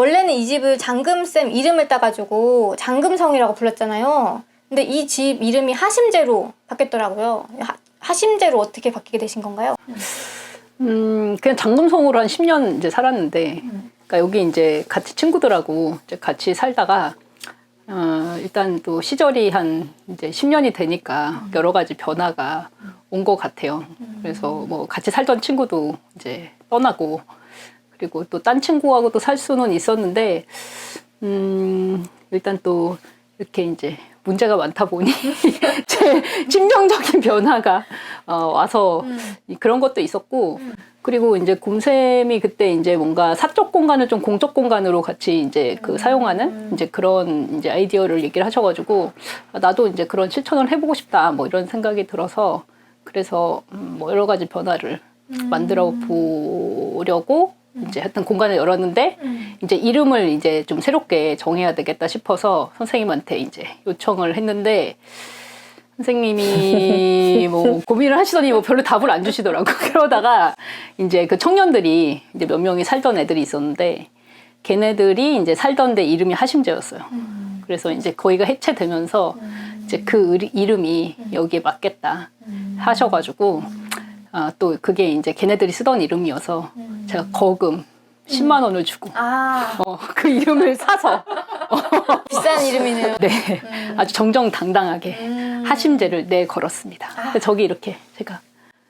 원래는 이 집을 장금쌤 이름을 따가지고 장금성이라고 불렀잖아요. 근데 이 집 이름이 하심제로 바뀌었더라고요. 하, 하심제로 어떻게 바뀌게 되신 건가요? 음, 그냥 장금성으로 한 10년 이제 살았는데, 그러니까 여기 이제 같이 친구들하고 이제 같이 살다가, 어, 일단 또 시절이 한 이제 10년이 되니까 여러 가지 변화가 온 것 같아요. 그래서 뭐 같이 살던 친구도 이제 떠나고, 그리고 또 딴 친구하고 또 살 수는 있었는데, 음, 일단 또 이렇게 이제 문제가 많다 보니 제 심정적인 변화가 어, 와서 그런 것도 있었고 그리고 이제 곰쌤이 그때 이제 뭔가 사적 공간을 좀 공적 공간으로 같이 이제 그 사용하는 이제 그런 이제 아이디어를 얘기를 하셔가지고 아, 나도 이제 그런 실천을 해보고 싶다 뭐 이런 생각이 들어서 그래서 음, 뭐 여러 가지 변화를 만들어 보려고 이제 하여튼 공간을 열었는데 이제 이름을 이제 좀 새롭게 정해야 되겠다 싶어서 선생님한테 이제 요청을 했는데 선생님이 뭐 고민을 하시더니 뭐 별로 답을 안 주시더라고. 그러다가 이제 그 청년들이 이제 몇 명이 살던 애들이 있었는데 걔네들이 이제 살던 데 이름이 하심제였어요. 그래서 이제 거기가 해체되면서 이제 그 의- 이름이 여기에 맞겠다 하셔가지고 아, 또 그게 이제 걔네들이 쓰던 이름이어서 제가 거금 10만 원을 주고 아 어, 그 이름을 사서 비싼 이름이네요. 네 아주 정정당당하게 음. 하심제를 내 걸었습니다. 근데 저기 이렇게 제가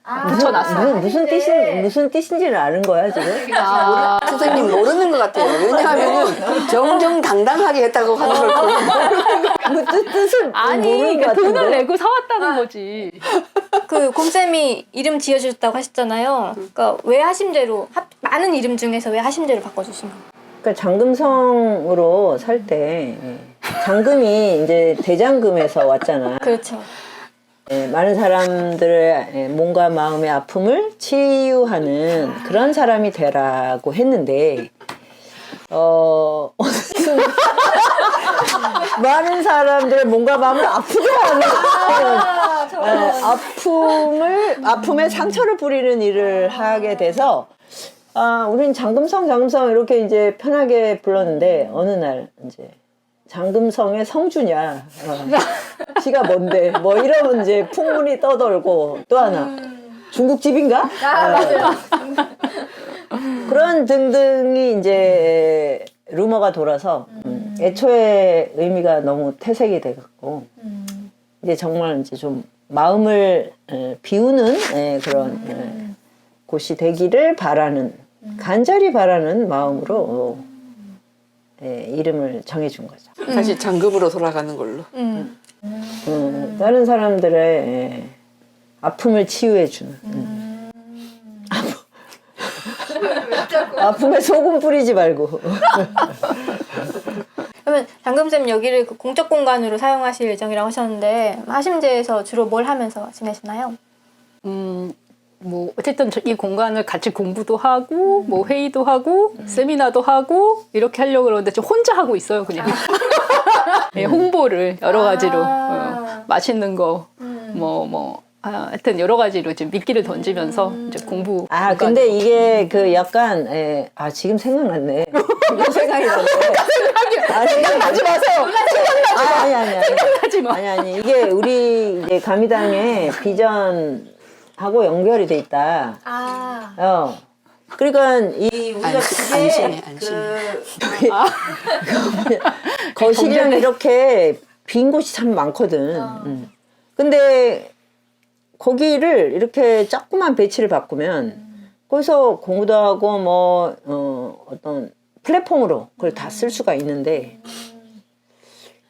아, 붙여놨어요. 무슨, 무슨 뜻인 무슨 뜻인지를 아는 거야 지금? 아, 선생님 모르는 것 같아요. 왜냐하면 정정당당하게 했다고 하는 걸 보면 그 뜻, 뜻을 아니 모르는 그러니까 것 돈을 같은데. 내고 사왔다는 거지. 그 곰쌤이 이름 지어주셨다고 하셨잖아요. 그러니까 왜 하심제로 하- 많은 이름 중에서 왜 하심제로 바꿔주신 거예요? 그러니까 장금성으로 살 때 장금이 이제 대장금에서 왔잖아. 그렇죠. 예, 많은 사람들의 예, 몸과 마음의 아픔을 치유하는 그런 사람이 되라고 했는데 어 어느 순간 많은 사람들의 몸과 마음을 아프게 하는 예, 아픔을 아픔에 상처를 뿌리는 일을 하게 돼서 아 우린 장금성 장금성 이렇게 이제 편하게 불렀는데 어느 날 이제 장금성의 성주냐. 어, 시가 뭔데? 뭐 이러면 이제 풍문이 떠돌고 또 하나. 중국집인가? 어. 그런 등등이 이제 루머가 돌아서 음, 애초에 의미가 너무 퇴색이 돼갖고 이제 정말 이제 좀 마음을 에, 비우는 에, 그런 에, 곳이 되기를 바라는 간절히 바라는 마음으로 어, 에, 이름을 정해준 거죠. 다시 장급으로 돌아가는 걸로. 음. 음, 다른 사람들의 예, 아픔을 치유해주는. 음. 아픔에 소금 뿌리지 말고. 그러면 장금쌤 여기를 그 공적 공간으로 사용하실 예정이라고 하셨는데 하심제에서 주로 뭘 하면서 지내시나요? 음, 뭐 어쨌든 저이 공간을 같이 공부도 하고 뭐 회의도 하고 세미나도 하고 이렇게 하려고 그러는데 저 혼자 하고 있어요 그냥. 예, 홍보를 여러 가지로. 아. 어, 맛있는 거 뭐 뭐 아, 하여튼 여러 가지로 지금 미끼를 던지면서 이제 공부 아, 근데 이게 그 약간, 예, 아, 지금 생각났네. 지금 생각이 났네. 아, 생각나지 마세요. 생각나지 마. 아니, 아니, 아니. 생각하지 마. 아니, 아니. 이게 우리 이제 가미당의 비전하고 연결이 돼 있다. 아 어. 그러니까 이 우리가 안심- 그게 안심해, 안심해. 그 거실이랑 이렇게 빈 곳이 참 많거든. 음. 근데 거기를 이렇게 조그만 배치를 바꾸면 거기서 공부도 하고 뭐 어, 어떤 플랫폼으로 그걸 다 쓸 수가 있는데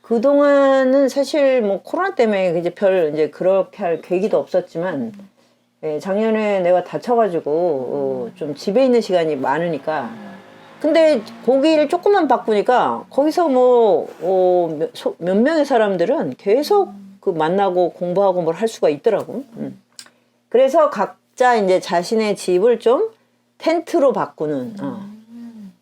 그동안은 사실 뭐 코로나 때문에 이제 별 이제 그렇게 할 계기도 없었지만 예, 작년에 내가 다쳐가지고 어, 좀 집에 있는 시간이 많으니까. 근데 거기를 조금만 바꾸니까 거기서 뭐 어, 몇, 소- 몇 명의 사람들은 계속 그 만나고 공부하고 뭘 할 수가 있더라고. 음. 그래서 각자 이제 자신의 집을 좀 텐트로 바꾸는. 어.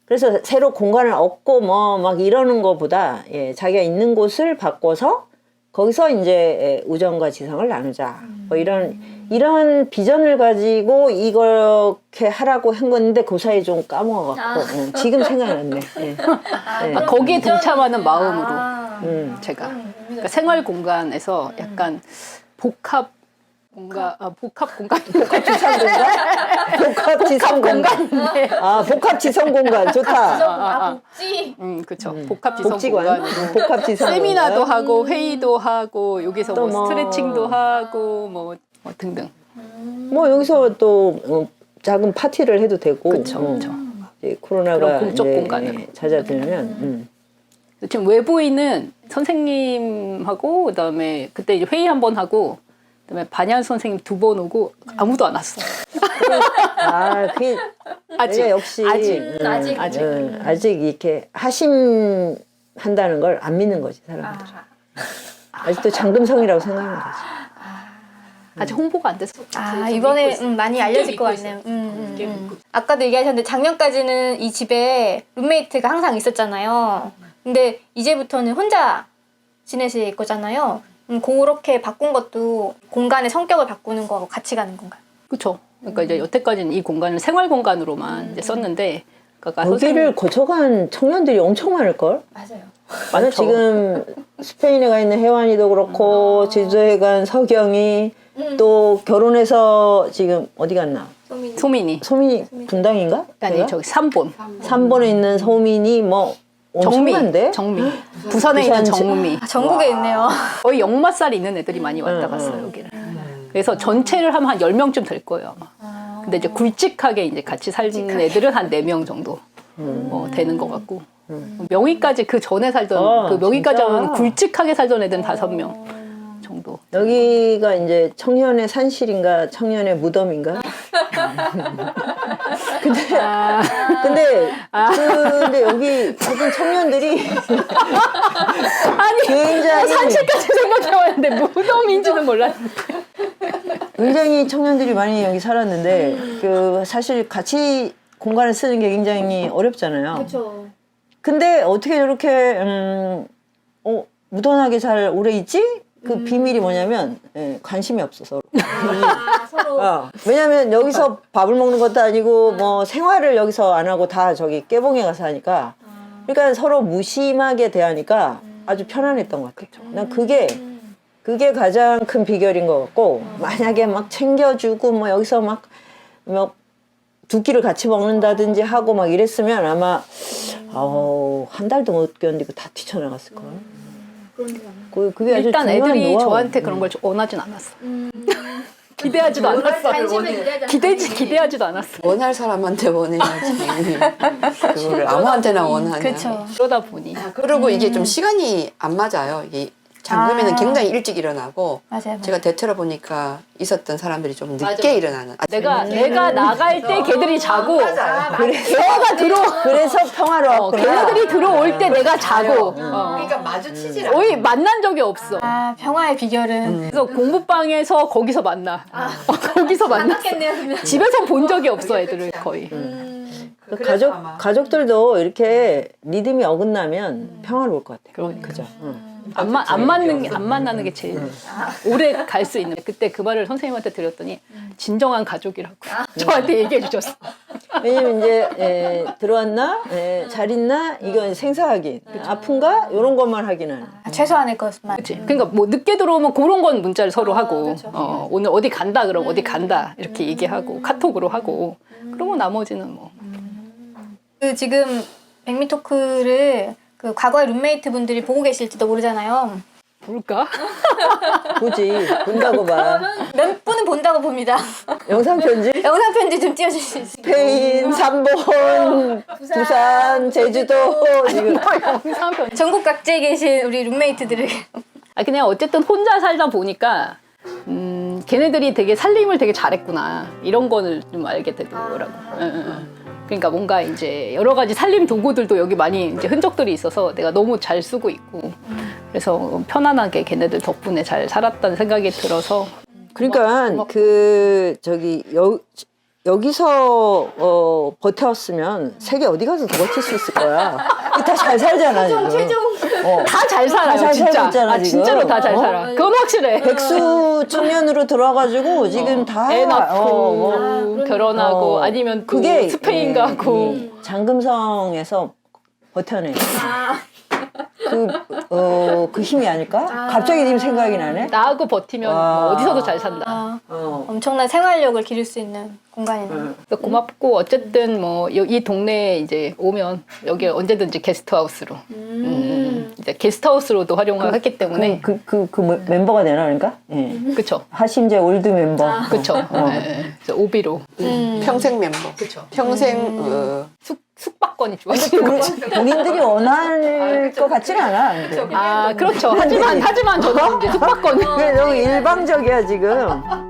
그래서 새로 공간을 얻고 뭐 막 이러는 것보다 예, 자기가 있는 곳을 바꿔서 거기서 이제 예, 우정과 지성을 나누자. 뭐 이런 이런 비전을 가지고 이렇게 하라고 한 건데 그 사이 좀 까먹어갖고 어, 지금 생각났네. 예. 네. 아, 거기에 동참하는 마음으로 아, 음. 제가 그러니까 생활 공간에서 약간 복합 뭔가 아, 복합 공간 복합 지성 공간? 복합 지성 공간. 아 복합 지성 공간 좋다. 아, 복지. 음 그렇죠 복합 지성 복지관. 공간으로 복합 지성 세미나도 공간. 하고 회의도 하고 여기서 또 뭐 뭐. 스트레칭도 하고 뭐, 뭐 등등 뭐 여기서 또 어, 작은 파티를 해도 되고. 그쵸, 어, 그쵸. 이제 코로나가 그런 공적 이제 공간으로. 잦아들면. 음. 지금 외부인은 선생님하고 그다음에 그때 이제 회의 한 번 하고 그다음에 반야 선생님 두 번 오고 아무도 안 왔어. 아 그게 아직 역시 아직 음, 아직. 아직. 음, 아직 이렇게 하심 한다는 걸 안 믿는 거지 사람들. 아직도 장금성이라고 생각하는 거지. 아직 홍보가 안 돼서. 아 이번에 음, 많이 알려질 것 같네요. 음, 음, 음. 아까도 얘기하셨는데 작년까지는 이 집에 룸메이트가 항상 있었잖아요. 근데 이제부터는 혼자 지내실 거잖아요. 음, 그렇게 바꾼 것도 공간의 성격을 바꾸는 거하고 같이 가는 건가요? 그렇죠. 그러니까 이제 여태까지는 이 공간을 생활 공간으로만 이제 썼는데 그러니까 거기를 거쳐간 청년들이 엄청 많을 걸. 맞아요. 지금 스페인에 가 있는 혜완이도 그렇고 제주도에 간 서경이 또 결혼해서 지금 어디 갔나? 소민이. 소민이 소민이 분당인가? 아니? 저기 삼본 삼본에 있는 소민이 뭐 정미 엄청난데? 정미 부산에 있는 부산 정미 아, 전국에 있네요. 거의 역마살 있는 애들이 많이 왔다 응, 갔어요 응. 여기를. 그래서 전체를 하면 한 10명쯤 될 거예요 아마. 근데 이제 굵직하게 이제 같이 살는 애들은 한 4명 정도 어, 되는 것 같고 명의까지 그 전에 살던 아, 그 명의까지 진짜? 하면 굵직하게 살던 애들은 5명 정도. 여기가 이제 청년의 산실인가 청년의 무덤인가? 근데 아. 근데 근데 여기 모든 청년들이 아니 굉장히 산책까지 생각해봤는데 무덤인지는 몰랐는데. 굉장히 청년들이 많이 여기 살았는데 그 사실 같이 공간을 쓰는 게 굉장히 어렵잖아요. 그렇죠. 근데 어떻게 저렇게 음, 어, 무던하게 잘 오래 있지? 그 비밀이 뭐냐면 예, 관심이 없어서. 아, 서로 어, 왜냐면 여기서 밥을 먹는 것도 아니고 뭐 생활을 여기서 안 하고 다 저기 깨봉에 가서 하니까 그러니까 서로 무심하게 대하니까 아주 편안했던 것 같아요. 난 그게 그게 가장 큰 비결인 것 같고 만약에 막 챙겨주고 뭐 여기서 막뭐두 끼를 같이 먹는다든지 하고 막 이랬으면 아마 어우 한 달도 못 견디고 다 뛰쳐나갔을 거야. 그 그게 아주 일단 중요한 애들이 노하우. 저한테 그런 걸 원하진 않았어. 기대하지도 않았어. 기대지 기대하지도 않았어. 원할 사람한테 원해야지. 그거를 아무한테나 원하냐. 그렇죠. 그러다 보니 그리고 이게 좀 시간이 안 맞아요. 이 게 장금이는 아. 굉장히 일찍 일어나고 맞아요. 맞아요. 제가 대체로 보니까 있었던 사람들이 좀 늦게 맞아. 일어나는. 아, 내가 내가 나갈 때 걔들이 자고 걔가 들어 그래서 어, 평화로웠구나. 걔네들이 들어올 때 내가 자고 어. 그러니까 마주치질 거의 만난 적이 없어. 아 평화의 비결은 그래서 공부방에서 거기서 만나. 어, 거기서. 그러면. 집에서 본 적이 없어 애들을 거의. 그 가족 가족들도 이렇게 리듬이 어긋나면 평화로울 것 같아요. 그러니까. 그죠? 응. 안, 마, 안 맞는 게- 안 만나는 게 제일 오래 갈 수 있는. 그때 그 말을 선생님한테 드렸더니 진정한 가족이라고 저한테 얘기해 주셨어. 왜냐면 이제 에, 들어왔나, 에, 잘 있나, 이건 생사하긴, 아픈가? 이런 것만 하기는. 아, 최소한의 것만. 그치? 그러니까 뭐 늦게 들어오면 그런 건 문자를 서로 하고 어, 오늘 어디 간다 그럼 어디 간다 이렇게 얘기하고 카톡으로 하고. 그러고 나머지는 뭐. 그 지금 백미 토크를 그 과거의 룸메이트 분들이 보고 계실지도 모르잖아요. 볼까? 굳이 본다고 봐. 몇 분은 본다고 봅니다. 영상 편지. 영상 편지 좀 있어요? 스페인, 삼본, 부산, 제주도 지금 영상 편. 전국 각지에 계신 우리 룸메이트들을 아 그냥 어쨌든 혼자 살다 보니까 음 걔네들이 되게 살림을 되게 잘했구나 이런 거를 좀 알게 되더라고. 응, 응, 응. 그러니까 뭔가 이제 여러 가지 살림 도구들도 여기 많이 이제 흔적들이 있어서 내가 너무 잘 쓰고 있고 그래서 편안하게 걔네들 덕분에 잘 살았다는 생각이 들어서 그러니까 그 저기 여 여기서 어, 버텼으면 세계 어디 가서 더 버틸 수 있을 거야. 다잘 살잖아 지금. 최종 어. 다 잘 살아요, 잘 진짜. 있잖아, 아, 지금. 진짜로 다 잘 어? 살아. 그건 확실해. 백수 청년으로 들어와가지고 지금 다 애 낳고 어, 뭐. 그러니까. 결혼하고 어, 아니면 또 그게 스페인 예, 가고 예, 장금성에서 버텨내. 아, 그, 어, 그 힘이 아닐까? 갑자기 지금 생각이 나네. 나하고 버티면 와. 뭐 어디서도 잘 산다. 아, 어. 엄청난 생활력을 기를 수 있는 공간이네요. 그래서 고맙고 어쨌든 뭐 이 동네에 이제 오면 여기 언제든지 게스트하우스로 음, 이제 게스트하우스로도 활용을 했기 때문에 그, 그, 그, 뭐, 멤버가 되나, 그러니까? 예. 그쵸 하심제 올드 멤버. 그쵸 어. 예, 예. 그래서 오비로 음. 평생 멤버. 그쵸 평생 어, 숙 숙박권이 좋아지는 본- 거죠. 본인들이 원할 것 같지는 않아. 근데. 아 그렇죠 하지만 하지만 저는 이제 숙박권 그게 너무 일방적이야, 지금.